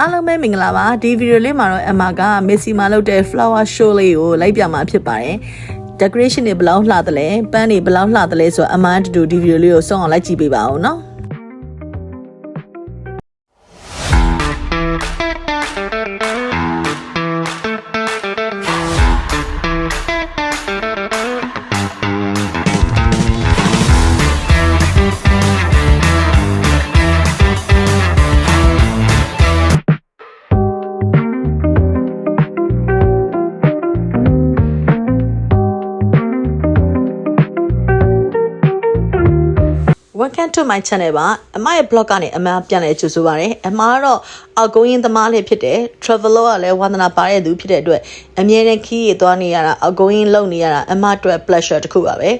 အားလုံးပဲမင်္ဂလာပါဒီဗီဒီယိုလေးမှာတော့အမကမက်ဆီမှာလုပ်တဲ့ flower show လေးကိုလိုက်ပြမှာဖြစ်ပါတယ် decoration တွေဘယ်လောက်လှသလဲပန်းတွေဘယ်လောက်လှသလဲဆိုတော့အမအတူတူဒီဗီဒီယိုလေးကိုစောင့်အောင်လိုက်ကြည့်ပေးပါဦးနော် Welcome to my channel ပါအမရဲ့ blog ကနေအမပြန်လဲကြိုဆိုပါရစေအမကတော့အောက်ကုန်းရင်သမားလေးဖြစ်တယ် traveler ကလည်းဝန္ဒနာပါတဲ့သူဖြစ်တဲ့အတွက်အမြဲတမ်းခီးရသွားနေရတာအောက်ကုန်းရင်လုံနေရတာအမအတွက် pleasure တစ်ခုပါပဲ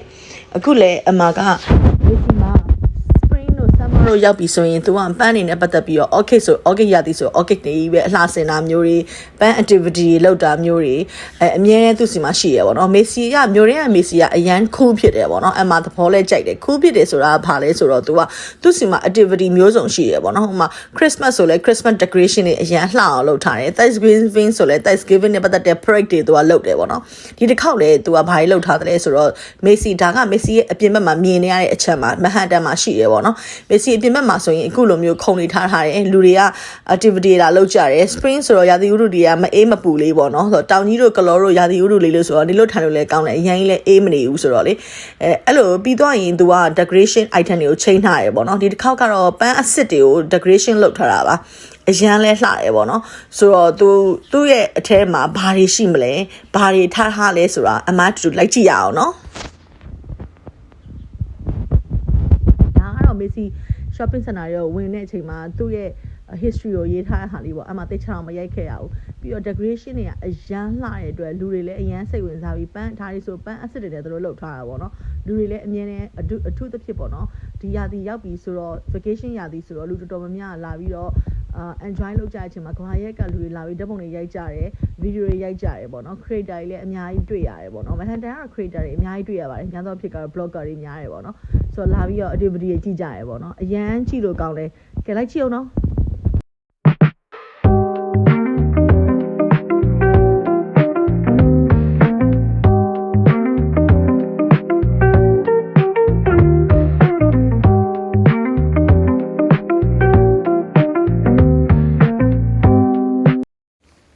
အခုလည်းအမကဒီ မှာ spring တို့ summer တို့ရောက်ပြီဆိုရင်သူကပန်းနေနဲ့ပတ်သက်ပြီးတော့ orchid ဆို orchid ရသည်ဆို orchid တွေပဲအလှဆင်တာမျိုးတွေပန်း activity တွေလုပ်တာမျိုးတွေအဲအမြဲတမ်းသူ့စီမှာရှိရပါတော့မေစီကမျိုးရင်းကမေစီကအရန် cool ဖြစ်တယ်ပေါ့နော်အမှသဘောလဲကြိုက်တယ် cool ဖြစ်တယ်ဆိုတာဘာလဲဆိုတော့သူကသူ့စီမှာ activity မျိုးစုံရှိရပေါ့နော်ဟိုမှာ Christmas ဆိုလဲ Christmas decoration တွေအရန်လှအောင်လုပ်ထားတယ် Thanksgiving ဆိုလဲ Thanksgiving နဲ့ပတ်သက်တဲ့ parade တွေသူကလုပ်တယ်ပေါ့နော်ဒီတစ်ခေါက်လဲသူကဘာကြီးလုပ်ထားတယ်ဆိုတော့မေစီဒါကမေစီရဲ့အပြင်ဘက်မှာမြင်နေရတဲ့အချက်မှာမဟန်တန်မှာရှိရပေါ့နော်မေစီအပြင်ဘက်မှာဆိုရင်အခုလိုမျိုးခုံနေထားထားတယ်လူတွေက activity လာလုပ်ကြတယ် spring ဆိုတော့ရာသီဥတုတွေကမအေးမပူလေးပေါ့နော်ဆိုတော့တောင်ကြီးတို့ကလောတို့ရာသီဥတုလေးလို့ဆိုတော့ဒီလိုထိုင်လို့လဲကောင်းတယ်အရင်ကြီးလဲအေးမနေဘူးဆိုတော့လေအဲအဲ့လိုပြီးတော့ရင် तू က decoration item တွေကိုချိန်ထားရပေါ့နော်ဒီတစ်ခေါက်ကတော့ပန်းအစ်စ်တွေကို decoration လုပ်ထားတာပါအရန်လဲလှရဲပေါ့နော်ဆိုတော့သူသူ့ရဲ့အထဲမှာဘာတွေရှိမလဲဘာတွေထားထားလဲဆိုတာအမတူတူလိုက်ကြည့်ရအောင်နော်ဒါကတော့ Messi shopping center ရောဝင်တဲ့အချိန်မှာသူ့ရဲ့ history ကိုရေးထားတဲ့ဟာလေးပေါ့အမှတိတ်ချအောင်မရိုက်ခဲ့ရဘူးပြီးတော့ decoration တွေကအရန်လှတဲ့အတွက်လူတွေလည်းအရန်စိတ်ဝင်စားပြီးပန်းထားရီဆိုပန်းအစစ်တွေလည်းသူတို့လုပ်ထားတာပေါ့နော်လူတွေလည်းအမြင်နဲ့အထူးအထူးသဖြင့်ပေါ့နော်ဒီရာသီရောက်ပြီဆိုတော့ vacation ရာသီဆိုတော့လူတော်တော်များများလာပြီးတော့အာ enjoy လုပ်ကြတဲ့အချိန်မှာကဘာရက်ကလူတွေလာပြီးဓာတ်ပုံတွေရိုက်ကြတယ်ဗီဒီယိုတွေရိုက်ကြတယ်ပေါ့နော် creator တွေလည်းအများကြီးတွေ့ရတယ်ပေါ့နော်မဟန်တန်ကတော့ creator တွေအများကြီးတွေ့ရပါတယ်ညာတော့ဖြစ်ကတော့ blogger တွေများတယ်ပေါ့နော် ဆိုတော့လာပြီးတော့ activity တွေကြည့်ကြရပေါ့နော်အရန်ကြည့်လို့ကောင်းတယ်ကဲလိုက်ကြည့်အောင်နော်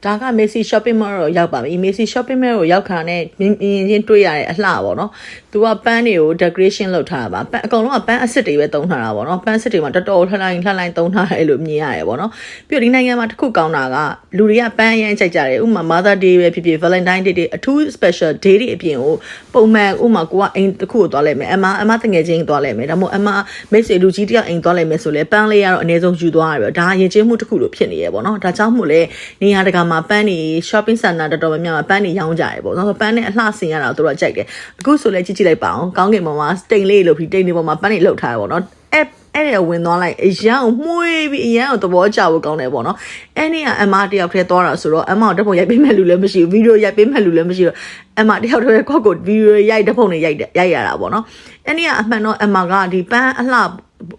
ဒါက Messi shopping mall ကိုရောက်ပါပြီ Messi shopping mall ကိုရောက်ခါနဲ့မြင်မြင်ချင်းတွေ့ရတဲ့အလှပေါ့နော်။ तू ကပန်းတွေကို decoration လုပ်ထားတာပါ။ပန်းအကောင်လုံးကပန်းအစ်စ်တွေပဲသုံးထားတာပေါ့နော်။ပန်းအစ်စ်တွေမှာတော်တော်လှလှလှလှသုံးထားတယ်လို့မြင်ရတယ်ပေါ့နော်။ပြီးတော့ဒီနိုင်ငံမှာတစ်ခုကောင်းတာကလူတွေကပန်းအရင်ကြိုက်ကြတယ်။ဥပမာ Mother Day ပဲဖြစ်ဖြစ် Valentine Day တွေအထူး special day တွေအပြင်ကိုပုံမှန်ဥပမာကိုကအိမ်တစ်ခုကိုသွားလိုက်မယ်။အမအမတငယ်ချင်းသွားလိုက်မယ်။ဒါမှမဟုတ်အမမိတ်ဆွေလူကြီးတယောက်အိမ်သွားလိုက်မယ်ဆိုလဲပန်းလေးကတော့အနည်းဆုံးယူသွားရပြီ။ဒါရင်ချင်းမှုတစ်ခုလိုဖြစ်နေရပေါ့နော်။ဒါကြောင့်မို့လဲနေရာတကာမှာပန်းတွေ shopping center တော်တော်များများမှာပန်းတွေရောင်းကြရပေါ့နော်ပန်းနဲ့အလှဆင်ရတာတို့တော့ကြိုက်တယ်အခုဆိုလဲကြည့်ကြည့်လိုက်ပါအောင်ကောင်းကင်ပေါ်မှာတိမ်လေးလို့ပြီးတိမ်လေးပေါ်မှာပန်းတွေလှုပ်ထားရပေါ့နော်အဲ့အဲ့ရဝင်သွားလိုက်အရန်ကိုမှုေးပြီးအရန်ကိုသဘောကျဖို့ကောင်းတယ်ပေါ့နော်အဲ့နေ့ကအမတယောက်တည်းသွားတာဆိုတော့အမကိုတပုံရိုက်ပေးမဲ့လူလည်းမရှိဘူးဗီဒီယိုရိုက်ပေးမဲ့လူလည်းမရှိတော့အမတယောက်တည်းကောက်ကိုဗီဒီယိုရိုက်တပုံတွေရိုက်ရိုက်ရတာပေါ့နော်အဲ့နေ့ကအမှန်တော့အမကဒီပန်းအလှ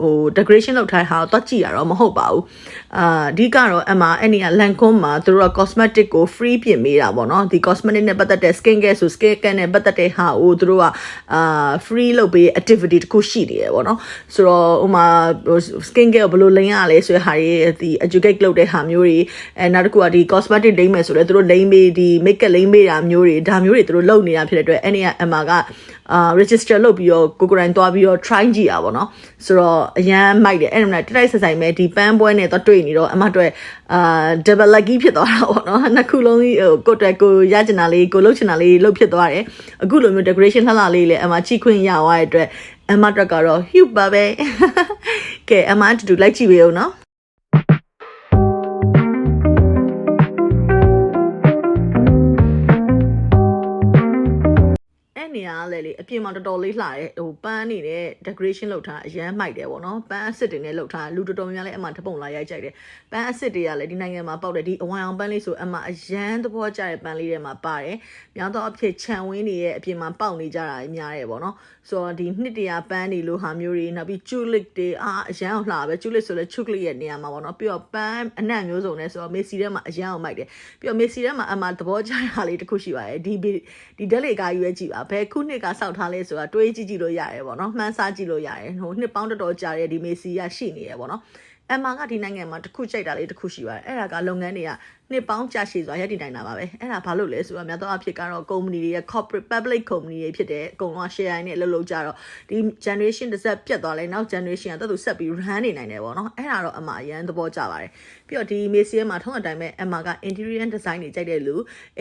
ဟို decoration လုပ်ထားတဲ့ဟာကိုတွက်ကြည့်ရတော့မဟုတ်ပါဘူး အာအဓိကတော့အမှအဲ့ဒီက Lancome မှာသူတို့က cosmetic ကို free ပြင်ပေးတာပေါ့နော်ဒီ cosmetic နဲ့ပတ်သက်တဲ့ skin care ဆို skin care နဲ့ပတ်သက်တဲ့ဟာကိုသူတို့ကအာ free လုပ်ပေး activity တခုရှိနေတယ်ပေါ့နော်ဆိုတော့ဟိုမှာ skin care ကိုဘယ်လိုလိမ်ရလဲဆိုတဲ့ဟာတွေဒီ educate လုပ်တဲ့ဟာမျိုးတွေအဲနောက်တစ်ခုကဒီ cosmetic လိမ်မယ်ဆိုလဲသူတို့လိမ်ပေးဒီ makeup လိမ်ပေးတာမျိုးတွေဒါမျိုးတွေသူတို့လုပ်နေတာဖြစ်တဲ့အတွက်အဲ့ဒီကအမှကအာ register လုပ်ပြီးတော့ကိုကိုရိုင်းသွားပြီးတော့ try ကြည့်ရပါတော့ဆိုတော့အရန်မိုက်တယ်အဲ့ဒါနဲ့တိုက်တိုက်ဆက်ဆိုင်မဲ့ဒီပန်းပွဲနဲ့တော့တွေ့နေတော့အမတို့အာ double lucky ဖြစ်သွားတာပေါ့နော်နှစ်ခုလုံးကြီးဟိုကိုတက်ကိုရကျင်တာလေးကိုလှုပ်ချင်တာလေးလှုပ်ဖြစ်သွားတယ်အခုလိုမျိုး decoration လှလှလေးလည်းအမချိခွင့်ရသွားတဲ့အတွက်အမတက်ကတော့ huge ပါပဲကဲအမတူတူလိုက်ကြည့်ပေးအောင်နော် အဲ့နေရာကလေလေအပြင်မှာတော်တော်လေးလှတယ်ဟိုပန်းနေတဲ့ decoration လုပ်ထားအရန်မိုက်တယ်ပေါ့နော်ပန်းအစ်စ်တွေနဲ့လုပ်ထားလူတော်တော်များများလည်းအမှတပုံလာရိုက်ကြိုက်တယ်ပန်းအစ်စ်တွေကလည်းဒီနိုင်ငံမှာပေါက်တယ်ဒီအဝိုင်အောင်ပန်းလေးဆိုအမှအရန်သဘောကျတဲ့ပန်းလေးတွေမှာပါတယ်များသောအားဖြင့်ခြံဝင်းတွေရဲ့အပြင်မှာပေါက်နေကြတာများတယ်ပေါ့နော်ဆိုတော့ဒီနှစ်တရာပန်းတွေလိုဟာမျိုးတွေနောက်ပြီး tulip တွေအာအရန်အောင်လှပဲ tulip ဆိုလဲ chocolate ရဲ့နေရာမှာပေါ့နော်ပြီးတော့ပန်းအနံ့မျိုးစုံနဲ့ဆိုတော့မေစီထဲမှာအရန်အောင်မိုက်တယ်ပြီးတော့မေစီထဲမှာအမှသဘောကျတာလေးတစ်ခုရှိပါတယ်ဒီဒီဓာတ်လေကားယူရဲကြည့်ပါဘယ်ခုနှစ်ကစောက်ထားလဲဆိုတာတွေးကြည့်ကြည့်လို့ရတယ်ပေါ့နော်မှန်းဆကြည့်လို့ရတယ်ဟိုနှစ်ပေါင်းတော်တော်ကြာတဲ့ဒီမေစီကရှိနေရပေါ့နော်အမကဒီနိုင်ငံမှာတစ်ခုကြိုက်တာလေးတစ်ခုရှိပါတယ်အဲ့ဒါကလုပ်ငန်းတွေကနှစ်ပေါင်းကြာရှည်စွာရပ်တည်နိုင်တာပါပဲအဲ့ဒါဘာလို့လဲဆိုတော့များသောအားဖြင့်ကတော့ company တွေရဲ့ corporate public company တွေဖြစ်တဲ့အကုန်လုံး share နဲ့အလုပ်လုပ်ကြတော့ဒီ generation တစ်ဆက်ပြတ်သွားလဲနောက် generation ကတော်တော်ဆက်ပြီး run နေနိုင်တယ်ပေါ့နော်အဲ့ဒါတော့အမအရန်သဘောကျပါတယ်ပြီးတော့ဒီ Messi မှာထုံးအတိုင်းပဲအမက interior design တွေကြိုက်တဲ့လူ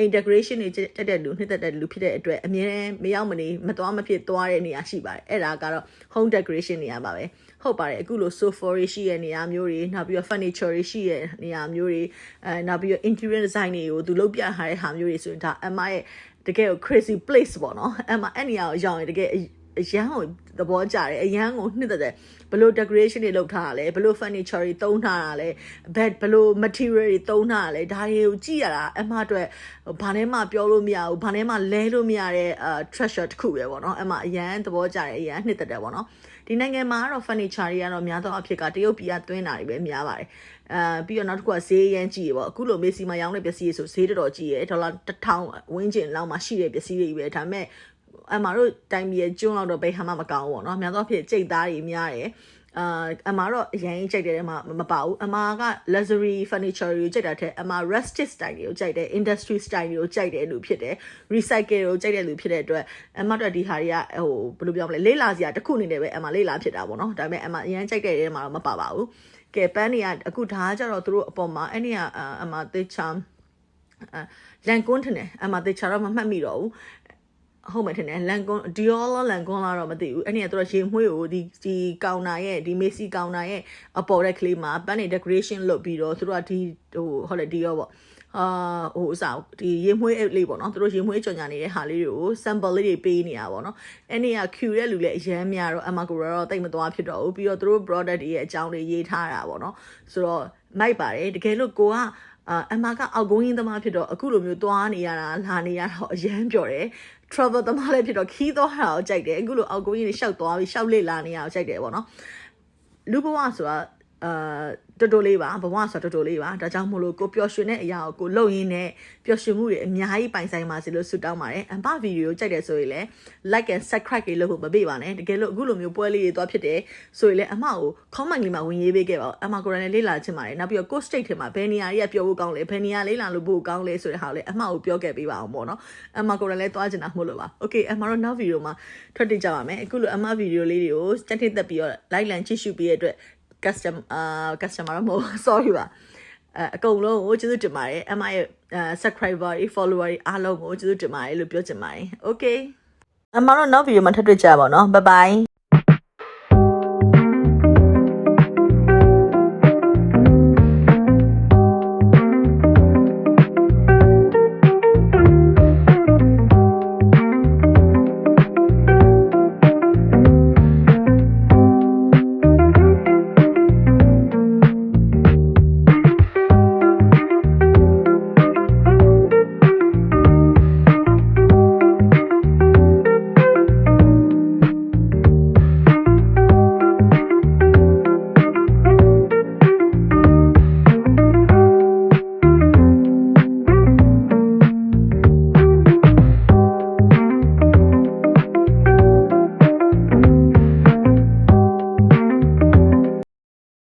integration တွေကြိုက်တဲ့လူနှစ်သက်တဲ့လူဖြစ်တဲ့အတွက်အမြဲတမ်းမရောက်မနေမသွားမဖြစ်သွားတဲ့နေရာရှိပါတယ်အဲ့ဒါကတော့ home decoration နေရာပါပဲဟုတ်ပါတယ်အခုလို sofa တွေရှိတဲ့နေရာမျိုးတွေနောက်ပြီးတော့ furniture တွေရှိတဲ့နေရာမျိုးတွေအဲနောက်ပြီးတော့ interior design တွေကိုသူလုပ်ပြထားတဲ့ဟာမျိုးတွေဆိုရင်ဒါအမရဲ့တကယ်ကို crazy place ပေါ့နော်အမအဲ့နေရာကိုရောက်ရင်တကယ်အရန်ကိုသဘောကျတယ်အရန်ကိုနှစ်သက်တယ်ဘလို့ decoration တွေလုပ်ထားတာလဲဘလို့ furniture တွေသုံးထားတာလဲဘယ်ဘလို့ material တွေသုံးထားတာလဲဒါတွေကိုကြည့်ရတာအမအတွက်ဘာနဲ့မှပြောလို့မရဘူးဘာနဲ့မှလဲလို့မရတဲ့အာ treasure တစ်ခုပဲပေါ့နော်အမအရန်သဘောကျတယ်အရန်နှစ်သက်တယ်ပေါ့နော် ဒီနိုင်ငံမှာကတော့ furniture တွေကတော့များသောအားဖြင့်ကတရုတ်ပြည်ကသွင်းတာတွေပဲများပါတယ်အာပြီးတော့နောက်တစ်ခုကဈေးရမ်းကြီးရေပေါ့အခုလိုမေစီမှာရောင်းတဲ့ပစ္စည်းတွေဆိုဈေးတော်တော်ကြီးရေဒေါ်လာ1000ဝန်းကျင်လောက်မှရှိတဲ့ပစ္စည်းတွေပဲဒါပေမဲ့အမတို့တိုင်းပြည်ရဲ့ကျွန်းလောက်တော့ဘယ်ဟာမှမကောင်းဘူးပေါ့နော်များသောအားဖြင့်ကြိတ်သားတွေများတယ် အာအမတော့အရင်ကြိုက်တယ်မှာမပါဘူးအမက luxury furniture ကိုကြိုက်တာထက်အမ rustic style ကိုကြိုက်တယ် industry style ကိုကြိုက်တယ်လို့ဖြစ်တယ် recycle ကိုကြိုက်တယ်လို့ဖြစ်တဲ့အတွက်အမတို့ဒီဟာတွေကဟိုဘယ်လိုပြောမလဲလေးလာစရာတစ်ခုအနေနဲ့ပဲအမလေးလာဖြစ်တာပေါ့နော်ဒါပေမဲ့အမအရင်ကြိုက်တဲ့နေရာမှာတော့မပါပါဘူးကဲပန်းတွေကအခုဒါကကြတော့သူတို့အပေါ်မှာအဲ့ဒီကအမသေချာလန်ကွန်းထနေအမသေချာတော့မမှတ်မိတော့ဘူး ဟုတ်မယ်ထင်တယ်လန်ကွန်ဒီယောလလန်ကွန်လာတော့မသိဘူးအဲ့ဒီကသူတို့ရေမွှေးကိုဒီဒီကောင်နာရဲ့ဒီမေစီကောင်နာရဲ့အပေါ်တဲ့ကလေးမှာပန်းနေ decoration လုပ်ပြီးတော့သူတို့ကဒီဟိုဟုတ်တယ်ဒီရောပေါ့အာဟိုအစားဒီရေမွှေးလေးပေါ့နော်သူတို့ရေမွှေးကြော်ညာနေတဲ့ဟာလေးတွေကို sample လေးတွေပေးနေတာပေါ့နော်အဲ့ဒီက Q တဲ့လူလည်းအရန်များတော့အမကူတော့တိတ်မသွားဖြစ်တော့ဘူးပြီးတော့သူတို့ product တွေရဲ့အကြောင်းတွေရေးထားတာပေါ့နော်ဆိုတော့မိုက်ပါတယ်တကယ်လို့ကိုက အာအမကအောက်ကုန်းရင်းသမားဖြစ်တော့အခုလိုမျိုးသွားနေရတာလာနေရတော့အရန်ပြောတယ် travel သမားလည်းဖြစ်တော့ခီးသွားတာကိုကြိုက်တယ်အခုလိုအောက်ကုန်းရင်းတွေရှောက်သွားပြီးရှောက်လေလာနေရအောင်ကြိုက်တယ်ပေါ့နော်လူဘဝဆိုတာအာ တော်တော်လေးပါဘဝဆိုတော်တော်လေးပါဒါကြောင့်မို့လို့ကိုပျော်ရွှင်တဲ့အရာကိုကိုလုပ်ရင်းနဲ့ပျော်ရွှင်မှုတွေအများကြီးပိုင်ဆိုင်ပါစေလို့ဆုတောင်းပါတယ်အမဗီဒီယိုကြိုက်တယ်ဆိုရင်လည်း like and subscribe လေးလုပ်ဖို့မပေးပါနဲ့တကယ်လို့အခုလိုမျိုးပွဲလေးတွေသွားဖြစ်တယ်ဆိုရင်လည်းအမကို comment လေးမှာဝင်ရေးပေးခဲ့ပါဦးအမကိုရန်လည်းလေးလာချင်ပါတယ်နောက်ပြီးတော့ coach state ထဲမှာဘယ်နေရာကြီးကပြောဖို့ကောင်းလဲဘယ်နေရာလေးလာလို့ဖို့ကောင်းလဲဆိုတဲ့ဟာကိုလည်းအမကိုပြောခဲ့ပေးပါအောင်ပေါ့နော်အမကိုရန်လည်းသွားချင်တာမဟုတ်လို့ပါ okay အမတို့နောက်ဗီဒီယိုမှာထွက်တိကြပါမယ်အခုလိုအမဗီဒီယိုလေးတွေကိုစတက်တက်ပြီးတော့ like လန်ချစ်ရှုပေးရတဲ့အတွက် custom အာ customer မဟုတ် sorry ပါအဲအကုန်လုံးကိုကျေးဇူးတင်ပါတယ်အမရဲ့ subscriber တွေ follower တွေအားလုံးကိုကျေးဇူးတင်ပါတယ်လို့ပြောချင်ပါတယ် okay အမတို့နောက်ဗီဒီယိုမှာထပ်တွေ့ကြပါတော့နော် bye bye